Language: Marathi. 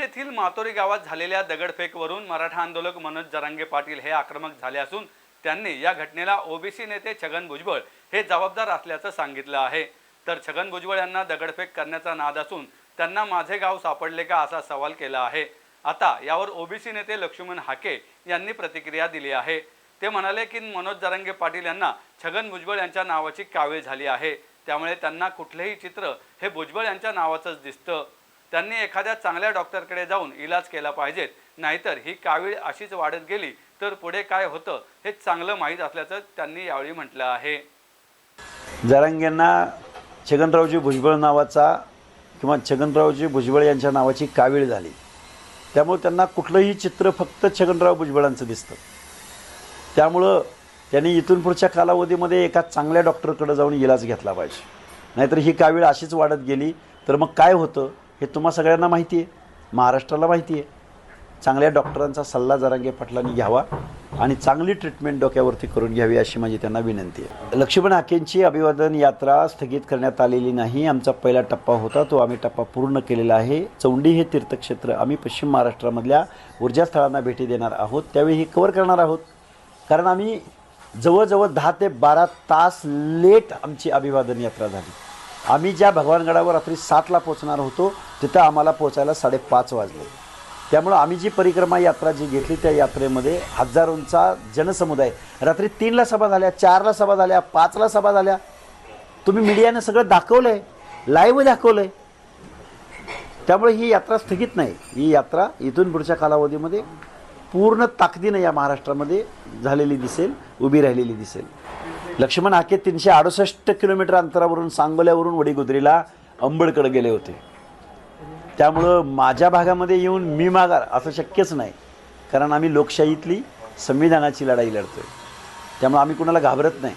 येथील मातोरी गावात झालेल्या दगडफेकवरून मराठा आंदोलक मनोज जरांगे पाटील हे आक्रमक झाले असून त्यांनी या घटनेला ओबीसी नेते छगन भुजबळ हे जबाबदार असल्याचं सांगितलं आहे. तर छगन भुजबळ यांना दगडफेक करण्याचा नाद असून त्यांना माझे गाव सापडले का असा सवाल केला आहे. आता यावर ओबीसी नेते लक्ष्मण हाके यांनी प्रतिक्रिया दिली आहे. ते म्हणाले की मनोज जरांगे पाटील यांना छगन भुजबळ यांच्या नावाची कावीळ झाली आहे. त्यामुळे त्यांना कुठलेही चित्र हे भुजबळ यांच्या नावाचंच दिसतं. त्यांनी एखाद्या चांगल्या डॉक्टरकडे जाऊन इलाज केला पाहिजेत नाहीतर ही कावीळ अशीच वाढत गेली तर पुढे काय होतं हे चांगलं माहीत असल्याचं त्यांनी यावेळी म्हटलं आहे. जरांगेंना छगनरावजी भुजबळ नावाचा किंवा छगनरावजी भुजबळ यांच्या नावाची कावीळ झाली. त्यामुळे त्यांना कुठलंही चित्र फक्त छगनराव भुजबळांचं दिसतं. त्यामुळं त्यांनी इथून पुढच्या कालावधीमध्ये एका चांगल्या डॉक्टरकडे जाऊन इलाज घेतला पाहिजे. नाहीतर ही कावीळ अशीच वाढत गेली तर मग काय होतं? हे तुम्हा सगळ्यांना माहिती आहे. महाराष्ट्राला माहिती आहे. चांगल्या डॉक्टरांचा सल्ला जरांगे पाटलांनी घ्यावा आणि चांगली ट्रीटमेंट डोक्यावरती करून घ्यावी अशी माझी त्यांना विनंती आहे. लक्ष्मण हाकेंची अभिवादन यात्रा स्थगित करण्यात आलेली नाही. आमचा पहिला टप्पा होता. तो आम्ही टप्पा पूर्ण केलेला आहे. चौंडी हे तीर्थक्षेत्र आम्ही पश्चिम महाराष्ट्रामधल्या ऊर्जा स्थळांना भेटी देणार आहोत. त्यावेळी हे कवर करणार आहोत. कारण आम्ही जवळजवळ दहा ते बारा तास लेट आमची अभिवादन यात्रा झाली. आम्ही ज्या भगवानगडावर रात्री सातला पोचणार होतो तिथं आम्हाला पोचायला साडेपाच वाजले. त्यामुळं आम्ही जी परिक्रमा यात्रा जी घेतली त्या यात्रेमध्ये हजारोंचा जनसमुदाय रात्री तीनला सभा झाल्या चारला सभा झाल्या पाचला सभा झाल्या. तुम्ही मीडियानं सगळं दाखवलं आहे लाईव्ह दाखवलं आहे त्यामुळे ही यात्रा स्थगित नाही. ही यात्रा इथून पुढच्या कालावधीमध्ये पूर्ण ताकदीनं या महाराष्ट्रामध्ये झालेली दिसेल उभी राहिलेली दिसेल. लक्ष्मण हाके तीनशे अडुसष्ट किलोमीटर अंतरावरून सांगोल्यावरून वडीगुद्रीला अंबडकडे गेले होते. त्यामुळं माझ्या भागामध्ये येऊन मी माघार असं शक्यच नाही. कारण आम्ही लोकशाहीतली संविधानाची लढाई लढतो आहे त्यामुळे आम्ही कुणाला घाबरत नाही.